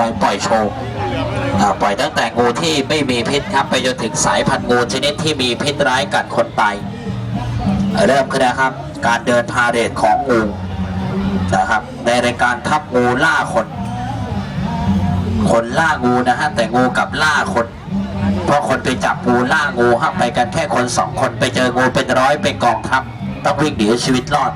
ยอยปล่อยโชว์ปล่อยตั้งแต่งูที่ไม่มีพิษครับ ไปจนถึงสายพันธุ์งูชนิดที่มีพิษร้ายกัดคนตายเริ่มขึ้นนะครับ การเดินพาเหรดของงูนะครับ ในรายการทับงูล่าคน คนล่างูนะฮะแต่งูกลับล่าคน เพราะคนไปจับงูล่างูฮะไปกันแค่คนสองคนไปเจองูเป็นร้อยไปกองทัพต้องวิ่งหนีชีวิตรอด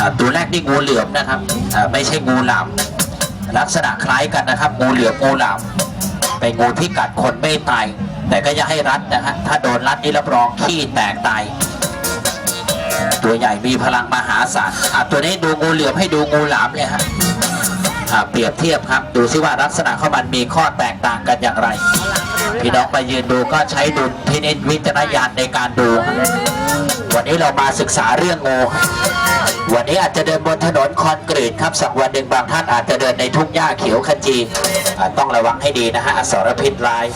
อตัวแรกนี่งูเหลือมนะครับไม่ใช่งูหลาม ลักษณะคล้ายกันนะครับงูเหลือมงูหลามเป็นงูที่กัดคนไม่ตาย แต่ก็อย่าให้รัดนะฮะถ้าโดนรัดนี่รับรองขี้แตกตายตัวใหญ่มีพลังมหาศาลอะตัวนี้ดูงูเหลือมให้ดูงูหลามเลยฮะอ่าเปรียบเทียบครับดูซิว่าลักษณะของมันมีข้อแตกต่างกันอย่างไร พี่น้องมายืนดูก็ใช้ดุลพินิจวิจารณญาณในการดู วันนี้เรามาศึกษาเรื่องงูวันนี้อาจจะเดินบนถนนคอน กรีตครับสักวันหนึ่งบางท่านอาจจะเดินในทุ่งหญ้าเขียวขจีต้องระวังให้ดีนะฮะอสรพิษร้าย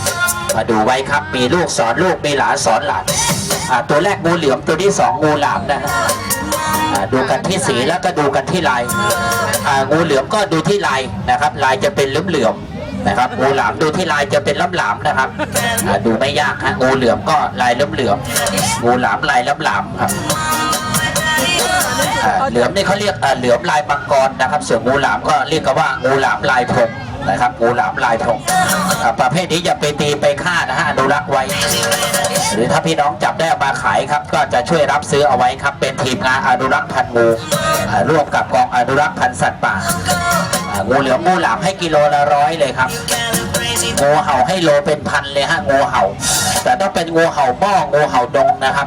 มาดูไว้ครับมีลูกสอนลูกมีหลานสอนหลานตัวแรกงูเหลือมตัวที่สองงูหลามนะฮะดูกันที่สีแล้วก็ดูกันที่ลายงูเหลือมก็ดูที่ลายนะครับ ลายจะเป็นเหลือมเหลือมๆนะครับงูหลามดูที่ลายจะเป็นล้ำหลามนะครับดูไม่ยากฮะงูเหลือมก็ลายเลือมเหลือมงูหลามลายล้ำหลามครับ เหลือมนี่เขาเรียกเหลือมลายมังกรนะครับ ส่วนงูหลามก็เรียกกันว่างูหลามลายพรมนะครับงูหลามลายพรมประเภทนี้อย่าไปตีไปฆ่านะฮะอนุรักษ์ไว้ หรือถ้าพี่น้องจับได้มาขายครับ ก็จะช่วยรับซื้อเอาไว้ครับ เป็นทีมงานอนุรักษ์พันธุ์งูร่วมกับกองอนุรักษ์พันธุ์สัตว์ป่างูเหลือมงูหลามให้กิโลละร้อยเลยครับงูเห่าให้โลเป็นพันเลยฮะงูเห่า แต่ต้องเป็นงูเห่าหม้องูเห่าดงนะครับ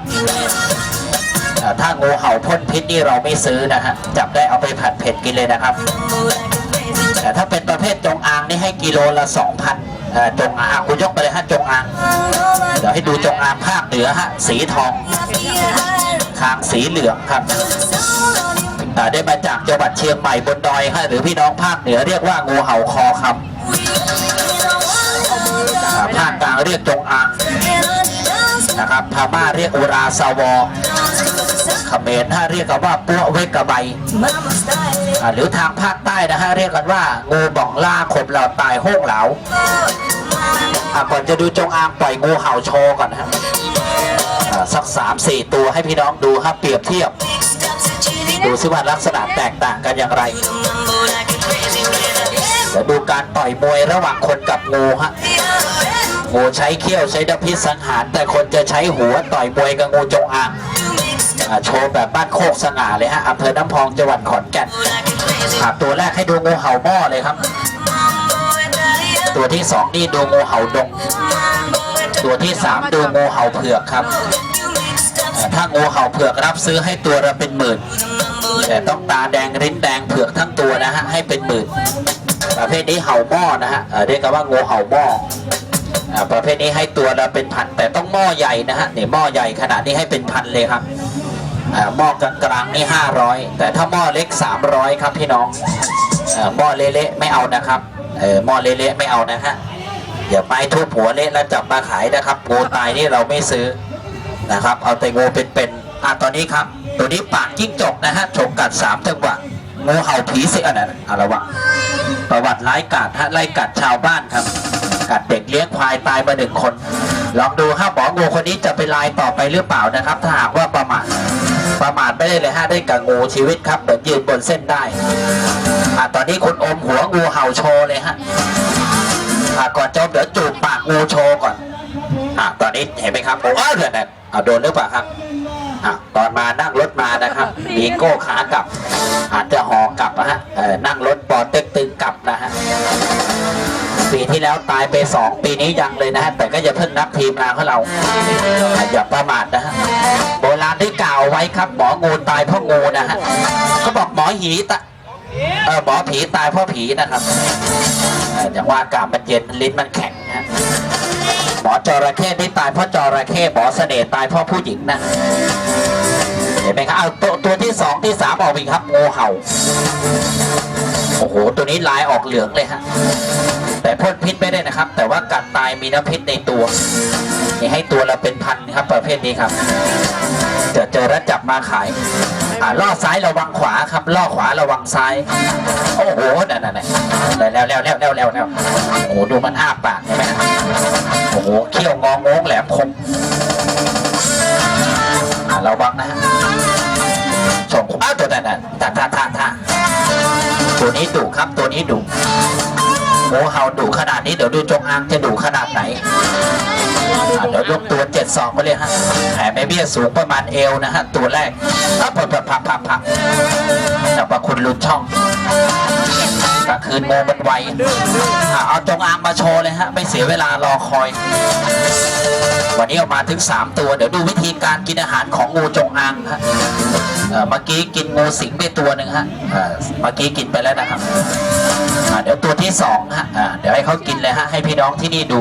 ถ้างูเห่าพ่นพิษนี่เราไม่ซื้อนะฮะจับได้เอาไปผัดเผ็ดกินเลยนะครับ แต่ถ้าเป็นประเภทจงอางนี่ให้กิโลละสองพันจงอางคุณยกไปเลยฮะจงอางเดี๋ยวให้ดูจงอางภาคเหนือฮะสีทองคางสีเหลืองครับได้มาจากจังหวัดเชียงใหม่บนดอยฮะหรือพี่น้องภาคเหนือเรียกว่างูเห่าคอคำภาคกลางเรียกจงอางนะครับพม่าเรียกอุราสวอ เขมรถ้าเรียกกันว่าปัวเวกกระใบอ่าหรือทางภาคใต้นะฮะเรียกกันว่างูบ่องล่าขบเหล่าตายโห้งเหลาอ่าก่อนจะดูจงอางปล่อยงูเห่าโชว์ก่อนนะฮะอ่าสักสามสี่ตัวให้พี่น้องดูครับเปรียบเทียบ ดูซิว่าลักษณะแตกต่างกันอย่างไรเดี๋ยวดูการต่อยมวยระหว่างคนกับงูฮะงูใช้เขี้ยวใช้ดาบพิษสังหาร แต่คนจะใช้หัวต่อยมวยกับงูจงอาง อ่าโชว์แบบบ้านโคกสง่าเลยฮะอำเภอน้ำพองจังหวัดขอนแก่นครับตัวแรกให้ดูงูเห่าหม้อเลยครับ ตัวที่สองนี่ดูงูเห่าดง ตัวที่สามดูงูเห่าเผือกครับถ้างูเห่าเผือกรับซื้อให้ตัวละเป็นหมื่น แต่ต้องตาแดงริ้นแดงเผือกทั้งตัวนะฮะให้เป็นหมื่น ประเภทนี้เห่าหม้อนะฮะเรียกกันว่างูเห่าหม้อประเภทนี้ให้ตัวละเป็นพันแต่ต้องหม้อใหญ่นะฮะเนี่ยหม้อใหญ่ขนาดนี้ให้เป็นพันเลยครับ หม้อกลางๆนี่ห้าร้อยแต่ถ้าหม้อเล็กสามร้อยครับพี่น้องหม้อเละๆไม่เอานะครับหม้อเละๆไม่เอานะฮะอย่าไปทุบหัวเละแล้วจับมาขายนะครับงูตายนี่เราไม่ซื้อนะครับ เอาแต่งูเป็นๆอะตอนนี้ครับ ตัวนี้ปากจิ้งจกนะฮะฉกกัดสามจังหวะงูเห่าผีสิอันนั้นอะไรวะประวัติร้ายกาจฮะไล่กัดชาวบ้านครับ กัดเด็กเลี้ยงควายตายมาหนึ่งคน ลองดูฮะหมองูคนนี้จะเป็นลายต่อไปหรือเปล่านะครับ ถ้าหากว่าประมาท ประมาทไม่ได้เลยฮะได้กับงูชีวิตครับเหมือนยืนบนเส้นได้อะตอนนี้คุณอมหัวงูเห่าโชว์เลยฮะอะก่อนจบเดี๋ยวจูบปากงูโชว์ก่อนอะตอนนี้เห็นไหมครับโอ้ยเดี๋ยวนะอะโดนหรือเปล่าครับอะตอนมานั่งรถมานะครับมีโก้ขากลับอาจจะหอกลับนะฮะเออนั่งรถปอเต็กตึงกลับนะฮะ ปีที่แล้วตายไปสองปีนี้ยังเลยนะฮะแต่ก็อย่าเพิ่งนับทีมงานของเราอย่าประมาทนะฮะโบราณได้กล่าวไว้ครับ หมองูตายเพราะงูนะฮะเขาบอกหมอหีตะเออหมอผีตายเพราะผีนะครับอย่างว่าอากาศมันเย็นลิ้นมันแข็งนะฮะหมอจระเข้ได้ตายเพราะจระเข้หมอเสน่ห์ตายเพราะผู้หญิงนะเห็นไหมครับเอาตัวตัวที่สองที่สามออกอีกครับงูเห่าโอ้โห ตัวนี้ลายออกเหลืองเลยฮะ แต่พ่นพิษไม่ได้นะครับ แต่ว่ากัดตายมีน้ำพชรในตัวนี่ให้ตัวละเป็นพันครับประเภทนี้ครับเจอเจอแล้วจับมาขายอ่าล่อซ้ายระวังขวาครับล่อขวาระวังซ้าย โอ้โหนั่นนั่นแล้วแล้วแล้วแล้วแล้วแล้วโอ้โหดูมันอ้าปากใช่ไหมโอ้โหเขี้ยวงองงแหลมคมอ่าระวังนะส่งอ้าวตัวนั้นน่ะท่าท่าท่าท่าตัวนี้ดุครับตัวนี้ดุ โอ้เห่าดุขนาดนี้เดี๋ยวดูจงอางจะดุขนาดไหนอะเดี๋ยวยกตัวเจ็ดสองไปเลยฮะแผลไม่เบี้ยสูงประมาณเอวนะฮะ ตัวแรกพับพับพับพับพับพับแต่ว่าคุณลุนช่องกลางคืนโมมันไวอะเอาจงอางมาโชว์เลยฮะ ไม่เสียเวลารอคอย วันนี้เอามาถึง 3 ตัว เดี๋ยวดูวิธีการกินอาหารของงูจงอางฮะ เมื่อกี้กินงูสิงไปตัวหนึ่งฮะเมื่อกี้กินไปแล้วนะครับเดี๋ยวตัวที่สองฮะเดี๋ยวให้เขากินเลยฮะให้พี่น้องที่นี่ดู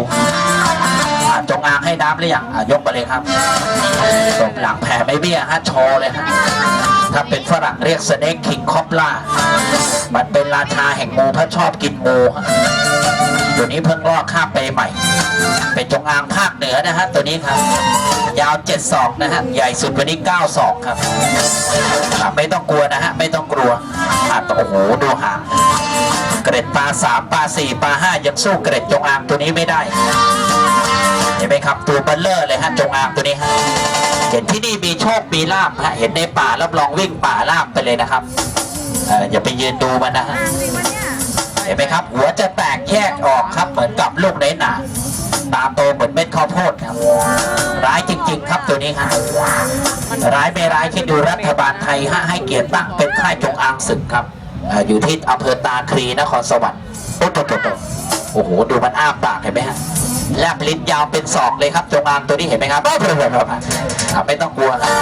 จงอางให้น้ำหรือยังยกไปเลยครับตบหลังแผ่ไม่เบี้ยฮะโชว์เลยฮะถ้าเป็นฝรั่งเรียกสเน็กคิงคอปล่ามันเป็นราชาแห่งงูพระชอบกินงู ตัวนี้เพิ่งลอกข้ามไปใหม่ เป็นจงอางภาคเหนือนะฮะตัวนี้ครับ ยาว7ศอกนะฮะใหญ่สุดวันนี้9ศอกครับไม่ต้องกลัวนะฮะไม่ต้องกลัวอะโอ้โหดูหางเกร็ดปลาสามปลาสี่ปลาห้ายังสู้เกร็ดจงอางตัวนี้ไม่ได้เห็นไหมครับตัวเบลเลอร์เลยฮะจงอางตัวนี้ฮะเห็นที่นี่มีโชคมีลาบฮะเห็นในป่ารับรองวิ่งป่าลาบไปเลยนะครับเอออย่าไปยืนดูมันนะฮะ เห็นไหมครับ หัวจะแตกแยกออกครับเหมือนกับลูกเนหนาตาโตเหมือนเม็ดข้าวโพดครับ ร้ายจริง ๆ ครับตัวนี้ฮะร้ายไม่ร้ายคิดดูรัฐบาลไทยฮะให้เกียรติตั้งเป็นค่ายจงอางศึกครับอยู่ที่อำเภอตาครีนครสวรรค์โอ้โหดูมันอ้าปากเห็นไหมฮะ แลบลิ้นยาวเป็นศอกเลยครับจงอางตัวนี้เห็นไหมครับเพื่อนๆไม่ต้องกลัวครับ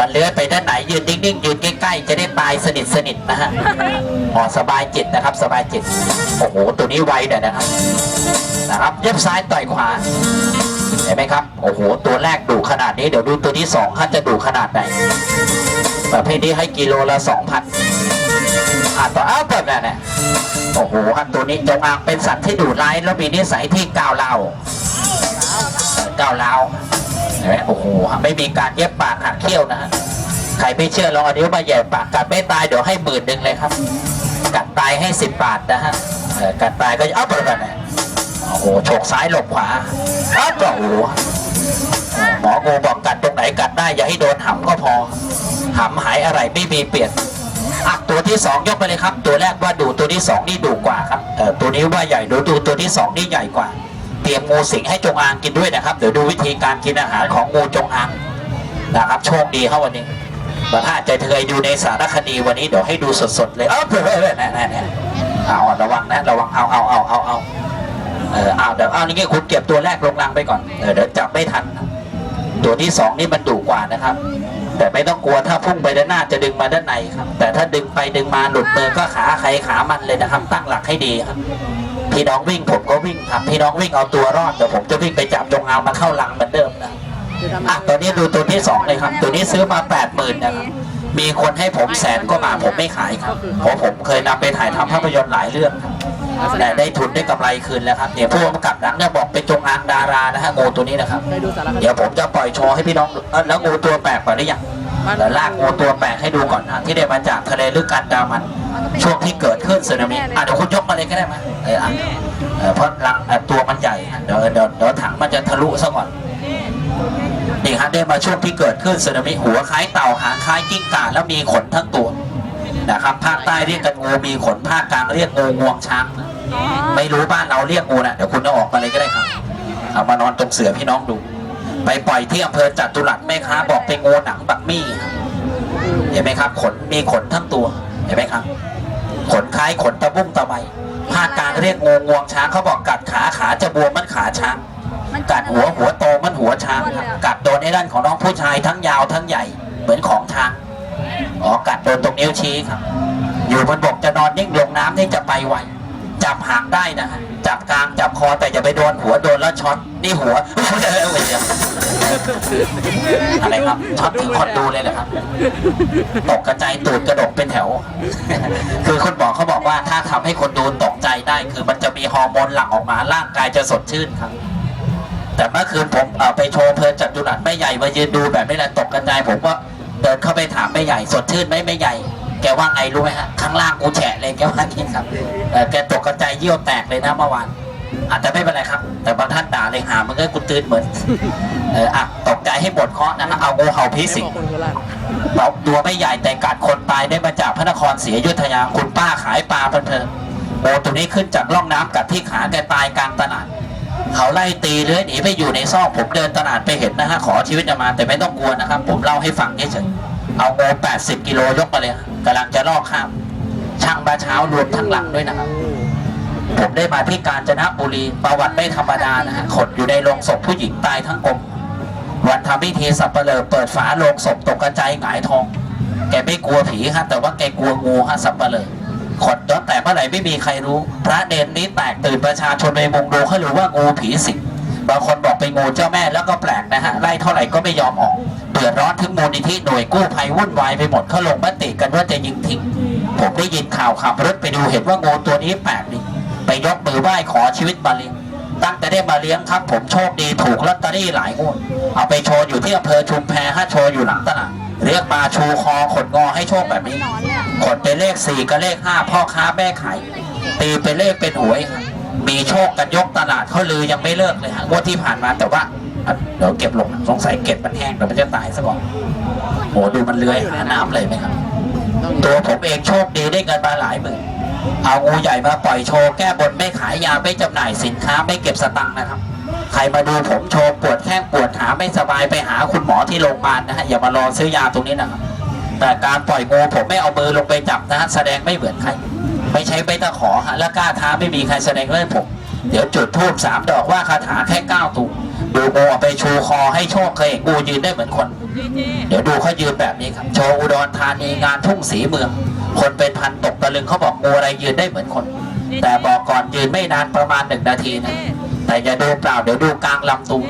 มันเลื้อยไปด้านไหนยืนนิ่งๆยืนใกล้ๆจะได้ตายสนิทสนิทนะฮะอ๋อสบายจิตนะครับ สบายจิตโอ้โหตัวนี้ไวหน่ยนะครับนะครับเย็บซ้ายต่อยขวาเห็นไหมครับโอ้โหตัวแรกดุขนาดนี้เดี๋ยวดูตัวที่สองเขาจะดุขนาดไหนประเภทนี้ให้กิโลละสองพัน อะต่ออ้าวแบบนั้นนะโอ้โหอันตัวนี้จงอางเป็นสัตว์ที่ดุร้ายแล้วมีนิสัยที่ก้าวเล่าก้าวเล่าเห็นไหมโอ้โหไม่มีการเย็บปากหักเขี้ยวนะฮะใครไม่เชื่อลองเอานิ้วมาแย่ปากกัดไม่ตายเดี๋ยวให้หมื่นหนึ่งเลยครับ กัดตายให้สิบบาทนะฮะกัดตายก็เอาไปแบบไหนโอ้โหโฉกซ้ายหลบขวาอ้าวโอ้โหหมองูบอกกัดตรงไหนกัดได้อย่าให้โดนหำก็พอหำหายอะไรไม่มีเปลี่ยน อะตัวที่สองยกไปเลยครับ ตัวแรกว่าดูตัวที่สองนี่ดูกว่าครับเออตัวนี้ว่าใหญ่ดูดูตัวที่สองนี่ใหญ่กว่า เตรียมงูสิงให้จงอางกินด้วยนะครับ เดี๋ยวดูวิธีการกินอาหารของงูจงอางนะครับโชคดีเข้าวันนี้แต่ถ้าจะเคยดูในสารคดีวันนี้เดี๋ยวให้ดูสดๆเลย เออเพื่อนๆแน่แน่ๆเอาระวังนะระวังเอาเอาเอาเอาเอาเออเอาเดี๋ยวเอานี่งี้คุณเก็บตัวแรกลงรังไปก่อนเออเดี๋ยวจับไม่ทัน ตัวที่สองนี่มันดุกว่านะครับ แต่ไม่ต้องกลัวถ้าพุ่งไปด้านหน้าจะดึงมาด้านในครับ แต่ถ้าดึงไปดึงมาหลุดมือก็ขาใครขามันเลยนะครับตั้งหลักให้ดีครับ พี่น้องวิ่งผมก็วิ่งครับพี่น้องวิ่งเอาตัวรอดเดี๋ยวผมจะวิ่งไปจับจงอางมาเข้าลังเหมือนเดิมนะอะตัวนี้ดูตัวที่สองเลยครับ ตัวนี้ซื้อมาแปดหมื่นนะครับมีคนให้ผมแสนก็มาผมไม่ขายครับเพราะผมเคยนำไปถ่ายทำภาพยนตร์หลายเรื่องครับ แต่ได้ทุนได้กำไรคืนแล้วครับเนี่ยผู้กำกับหนังเนี่ยบอกเป็นจงอางดารานะฮะงูตัวนี้นะครับเคยดูสารคดี เดี๋ยวผมจะปล่อยโชว์ให้พี่น้องดูเอ้าแล้วงูตัวแปลกก่อนได้ยังเดี๋ยวลากงูตัวแปลกให้ดูก่อนนะที่ได้มาจากทะเลลึกอันดามัน ช่วงที่เกิดขึ้นสึนามิอะเดี๋ยวคุณยกมาเลยก็ได้มาเอออะเออเพราะลังเอ่อตัวมันใหญ่เดี๋ยวเดี๋ยวเดี๋ยวถังมันจะทะลุซะก่อนนี่ฮะได้มาช่วงที่เกิดขึ้นสึนามิหัวคล้ายเต่าหางคล้ายกิ้งก่าแล้วมีขนทั้งตัวนะครับภาคใต้เรียกกันงูมีขนภาคกลางเรียกงูงวงช้างนะ ไม่รู้บ้านเราเรียกงูนะเดี๋ยวคุณเอาออกมาเลยก็ได้ครับ เอามานอนตรงเสือพี่น้องดู ไปปล่อยที่อำเภอจัตุรัสแม่ค้าบอกเป็นงูหนังบักมี่ครับเห็นไหมครับ ขนมีขนทั้งตัวเห็นไหมครับ ขนคล้ายขนตะบุ้งตะไบภาคกลางเรียกงูงวงช้างเขาบอกกัดขาขาจะบวมมันขาช้างกัดหัวหัวโตมันหัวช้างครับกัดโดนไอ้ด้านของน้องผู้ชายทั้งยาวทั้งใหญ่เหมือนของช้างอ๋อกัดโดนตรงนิ้วชี้ครับ อยู่บนบกจะนอนนิ่งลงน้ำนี่จะไปไว จับหางได้นะ จับกลางจับคอแต่อย่าไปโดนหัวโดนแล้วช็อตนี่หัวเออเดี๋ยวอะไรครับช็อตถึงคนดูเลยเหรอครับตกกระจายตูดกระดกเป็นแถว คือคุณหมอเขาบอกว่าถ้าทำให้คนดูตกใจได้ คือมันจะมีฮอร์โมนหลั่งออกมาร่างกายจะสดชื่นครับ แต่เมื่อคืนผมไปโชว์เพลินจัดจุนัดแม่ใหญ่มายืนดูแบบนี้แหละตกกระจายผมก็เดินเข้าไปถามแม่ใหญ่สดชื่นไหมแม่ใหญ่ แกว่าไงรู้ไหมฮะข้างล่างกูแฉะเลยแกว่านี่ครับเอ่แกตกกระจายเยี่ยวแตกเลยนะเมื่อวานอาจจะไม่เป็นไรครับ แต่บางท่านด่าเลยหามันก็กูตื่นเหมือนเอออะตกใจให้หมดเคาะนะฮะเอางูเห่าผีสิงคนโคราชเราตัวไม่ใหญ่แต่กัดคนตายได้มาจากพระนครศรีอยุธยาคุณป้าขายปลาเพลินโอ้ตัวนี้ขึ้นจากร่องน้ำกัดที่ขาแกตายกลางตลาดเขาไล่ตีเลื้อยหนีไปอยู่ในซอกผมเดินตลาดไปเห็นนะฮะขอชีวิตจะมาแต่ไม่ต้องกลัวนะครับ ผมเล่าให้ฟังเฉยๆเอาโง่80 กิโลยกมาเลย กำลังจะลอกข้ามช่างบาเช้ารวมทั้งหลังด้วยนะครับ ผมได้มาที่กาญจนบุรีประวัติไม่ธรรมดานะฮะขดอยู่ในโรงศพผู้หญิงตายทั้งกลมวันทำพิธีสับเปลอเปิดฝาโลงศพตกกระจายหงายทอง แกไม่กลัวผีฮะแต่ว่าแกกลัวงูฮะสับเปลอขดตั้งแต่เมื่อไหร่ไม่มีใครรู้ พระเดนนี้แตกตื่นประชาชนไปมุงดูเขารู้ว่างูผีสิงบางคนบอกเป็นงูเจ้าแม่แล้วก็แปลกนะฮะไล่เท่าไหร่ก็ไม่ยอมออก เดือดร้อนถึงมูลนิธิหน่วยกู้ภัยวุ่นวายไปหมดเขาลงมติกันว่าจะยิงทิ้ง ผมได้ยินข่าวขับรถไปดูเห็นว่างูตัวนี้แปลกดีไปยกมือไหว้ขอชีวิตมาเลี้ยงตั้งแต่ได้มาเลี้ยงครับ ผมโชคดีถูกลอตเตอรี่หลายงวดเอาไปโชว์อยู่ที่อำเภอชุมแพฮะโชว์อยู่หลังตลาดเรียกมาชูคอขดงอให้โชคแบบนี้ขดเป็นเลขสี่กับเลขห้าพ่อค้าแม่ขายตีเป็นเลขเป็นหวย มีโชคกันยกตลาดเขาลือยังไม่เลิกเลยฮะงวดที่ผ่านมาแต่ว่า เดี๋ยวเก็บลงสงสัยเก็บมันแห้งเดี๋ยวมันจะตายซะก่อนโหดูมันเลื้อยหาน้ำเลยไหมครับ ตัวผมเองโชคดีได้เงินมาหลายหมื่นเอางูใหญ่มาปล่อยโชว์แก้บนไม่ขายยาไม่จำหน่ายสินค้าไม่เก็บสตังค์นะครับ ใครมาดูผมโชว์ปวดแข้งปวดขาไม่สบายไปหาคุณหมอที่โรงพยาบาลนะฮะอย่ามารอซื้อยาตรงนี้นะครับแต่การปล่อยงูผมไม่เอามือลงไปจับนะฮะแสดงไม่เหมือนใครไม่ใช้ใบตะขอฮะแล้วกล้าท้าไม่มีใครแสดงเรื่องผม เดี๋ยวจุดทูบสามดอกว่าคาถาแค่เก้าตุกดูงูไปชูคอให้โชคเคยเห็นงูยืนได้เหมือนคน เดี๋ยวดูเขายืนแบบนี้ครับ โชว์อุดรธานีงานทุ่งสีเมือง คนเป็นพันตกตะลึงเขาบอกงูอะไรยืนได้เหมือนคน แต่บอกก่อนยืนไม่นานประมาณหนึ่งนาทีนะ แต่อย่าดูเปล่าเดี๋ยวดูกลางลำตัว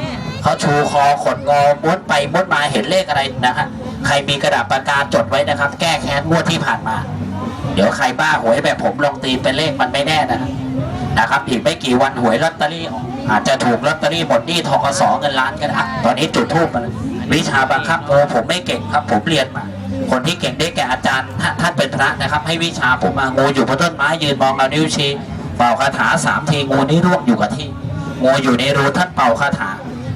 เขาชูคอขดงอม้วนไปม้วนมาเห็นเลขอะไรนะฮะ ใครมีกระดาษปากกาจดไว้นะครับ แก้แค้นงวดที่ผ่านมา เดี๋ยวใครบ้าหวยแบบผมลองตีเป็นเลขมันไม่แน่นะฮะ นะครับอีกไม่กี่วันหวยลอตเตอรี่อาจจะถูกลอตเตอรี่หมดหนี้ทกสเงินล้านก็ได้อะตอนนี้จุดทูบมาแล้ววิชาบังคับโอผมไม่เก่งครับ ผมเรียนมาคนที่เก่งได้แก่อาจารย์ท่านท่านเป็นพระนะครับ ให้วิชาผมมางูอยู่บนต้นไม้ยืนมองเอานิ้วชี้เป่าคาถาสามทีงูนี้ร่วงอยู่กับที่งูอยู่ในรูท่านเป่าคาถา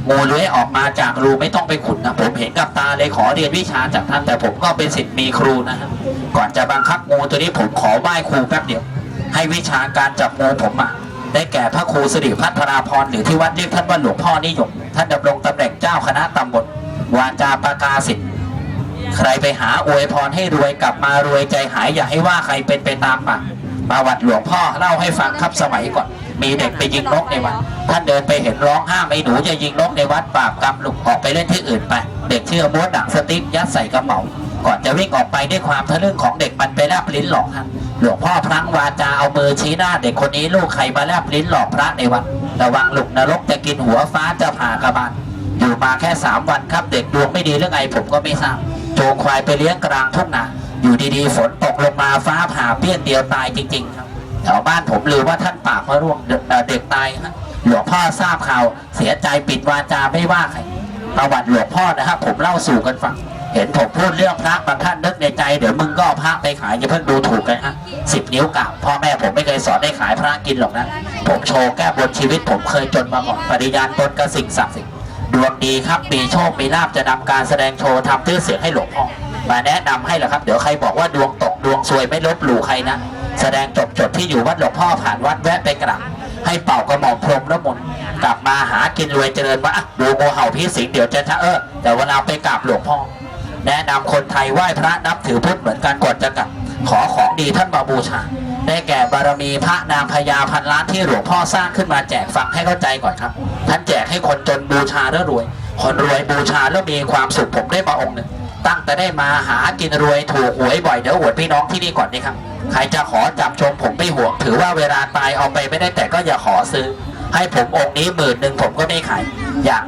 งูเลื้อยออกมาจากรูไม่ต้องไปขุดนะผมเห็นกับตาเลยขอเรียนวิชาจากท่านแต่ผมก็เป็นศิษย์มีครูนะครับก่อนจะบังคับงูตัวนี้ผมขอไหว้ครูแป๊บเดียว ให้วิชาการจับงูผมมาได้แก่พระครูสิริพัฒนาพรหรือที่วัดเรียกท่านว่าหลวงพ่อนิยมท่านดำรงตำแหน่งเจ้าคณะตำบลวาจาประกาศิษย์ใครไปหาอวยพรให้รวยกลับมารวยใจหายอย่าให้ว่าใครเป็นไปตามปากประวัติหลวงพ่อเล่าให้ฟังครับสมัยก่อนมีเด็กไปยิงนกในวัดท่านเดินไปเห็นร้องห้ามไอ้หนูจะยิงนกในวัดปราบกรรมลุกออกไปเล่นที่อื่นไป เด็กเชื่อม้วนหนังสติ๊กยัดใส่กระเป๋า ก่อนจะวิ่งออกไปด้วยความทะลึ่งของเด็กมันไปแลบลิ้นหลอกท่านหลวงพ่อพลั้งวาจาเอามือชี้หน้า เด็กคนนี้ลูกใครมาแลบลิ้นหลอกพระในวัดระวังลุกนรกจะกินหัวฟ้าจะผ่ากระบาลอยู่มาแค่สามวันครับ เด็กดวงไม่ดีเรื่องไงผมก็ไม่ทราบโจงควายไปเลี้ยงกลางทุ่งนาอยู่ดีๆฝนตกลงมาฟ้าผ่าเปี้ยนเดียวตายจริงๆครับแถวบ้านผมลือว่าท่านปากพระร่วงเด็กเอ่อเด็กตายครับหลวงพ่อทราบข่าวเสียใจปิดวาจาไม่ว่าใครประวัติหลวงพ่อนะครับผมเล่าสู่กันฟัง เห็นผมพูดเรื่องพระบางท่านนึกในใจเดี๋ยวมึงก็เอาพระไปขายอย่าเพิ่งดูถูกกันฮะสิบนิ้วกราบพ่อแม่ผมไม่เคยสอนให้ขายพระกินหรอกนะผมโชว์แก้บนชีวิตผมเคยจนมาก่อนปริญญาณตนกับสิ่งศักดิ์สิทธิ์ดวงดีครับมีโชคมีลาบจะนำการแสดงโชว์ทำชื่อเสียงให้หลวงพ่อมาแนะนำให้เหรอครับ เดี๋ยวใครบอกว่าดวงตกดวงซวยไม่ลบหลู่ใครนะแสดงจบจดที่อยู่วัดหลวงพ่อผ่านวัดแวะไปกราบให้เป่ากระหม่อมพรมแล้วมนต์กลับมาหากินรวยเจริญว่าอะดูงูเห่าพี่สิงเดี๋ยวจะชะเออแต่เวลาไปกราบหลวงพ่อ แนะนำคนไทยไหว้พระนับถือพุทธเหมือนกันก่อนจะกลับขอของดีท่านมาบูชา ได้แก่บารมีพระนางพญาพันล้านที่หลวงพ่อสร้างขึ้นมาแจกฟังให้เข้าใจก่อนครับ ท่านแจกให้คนจนบูชาแล้วรวย คนรวยบูชาแล้วมีความสุขผมได้มาองค์หนึ่งตั้งแต่ได้มาหากินรวยถูกหวยบ่อยเดี๋ยวอวดพี่น้องที่นี่ก่อนนี่ครับ ใครจะขอจับชมผมไม่ห่วงถือว่าเวลาตายเอาไปไม่ได้แต่ก็อย่าขอซื้อ ให้ผมองค์นี้หมื่นหนึ่งผมก็ไม่ขายอยากได้